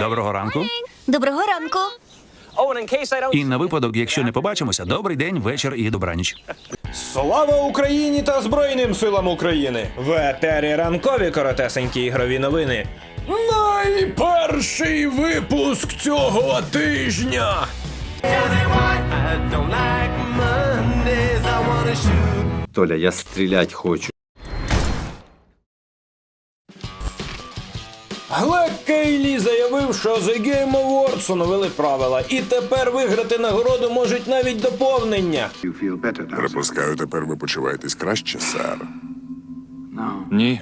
Доброго ранку. Доброго ранку. І на випадок, якщо не побачимося, добрий день, вечір і добраніч. Слава Україні та Збройним силам України! В етері ранкові коротесенькі ігрові новини. Найперший випуск цього тижня. Толя, я стрілять хочу. Глек Кейлі заявив, що The Game Awards оновили правила, і тепер виграти нагороду можуть навіть доповнення. Припускаю, тепер ви почуваєтесь краще, сер. Ні.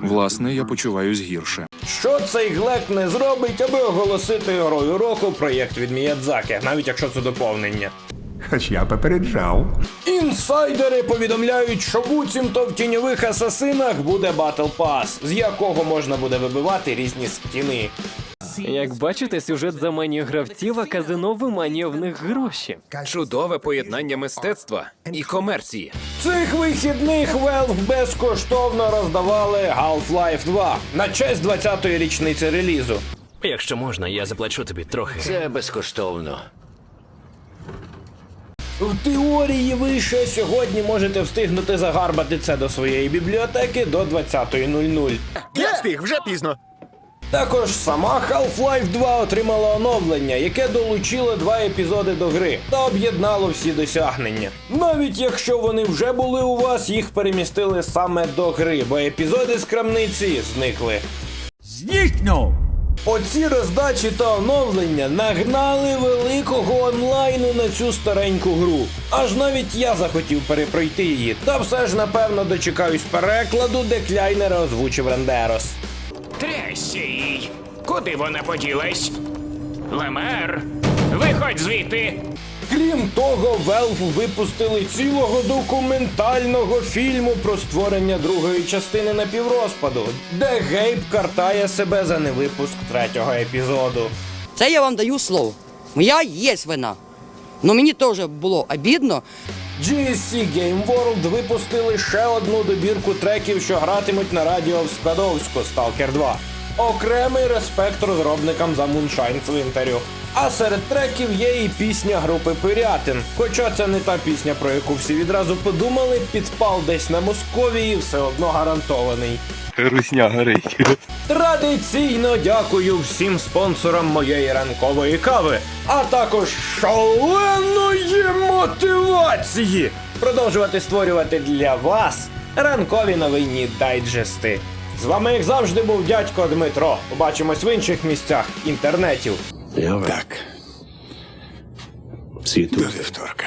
Власне, я почуваюсь гірше. Що цей Глек не зробить, аби оголосити грою року проєкт від Міядзаки, навіть якщо це доповнення. Хоч я попереджав. Інсайдери повідомляють, що буцімто в тіньових асасинах буде Батл Пас, з якого можна буде вибивати різні скіни. Як бачите, сюжет заманює гравців, а казино виманює в них гроші. Чудове поєднання мистецтва і комерції. Цих вихідних Valve безкоштовно роздавали Half-Life 2 на честь 20-ї річниці релізу. Якщо можна, я заплачу тобі трохи. Це безкоштовно. В теорії ви ще сьогодні можете встигнути загарбати це до своєї бібліотеки до 20.00. Я встиг, вже пізно. Також сама Half-Life 2 отримала оновлення, яке долучило два епізоди до гри та об'єднало всі досягнення. Навіть якщо вони вже були у вас, їх перемістили саме до гри, бо епізоди з крамниці зникли. Зникнув! Оці роздачі та оновлення нагнали великого онлайну на цю стареньку гру. Аж навіть я захотів перепройти її, та все ж напевно дочекаюсь перекладу, де Кляйнера озвучив Рендерос. Тресі! Куди вона поділась? Лемер, виходь звідти! Крім того, Valve випустили цілого документального фільму про створення другої частини напіврозпаду, де Гейб картає себе за невипуск третього епізоду. Це я вам даю слово. Моя є вина. Но мені теж було обідно. GSC Game World випустили ще одну добірку треків, що гратимуть на радіо в Скадовську Stalker 2. Окремий респект розробникам за Moonshine Цвинтарю. А серед треків є і пісня групи Пирятин. Хоча це не та пісня, про яку всі відразу подумали, підпал десь на Московії все одно гарантований. Русня горить. Традиційно дякую всім спонсорам моєї ранкової кави, а також шаленої мотивації продовжувати створювати для вас ранкові новинні дайджести. З вами, як завжди, був дядько Дмитро. Побачимось в інших місцях інтернетів. Так. До вівторка.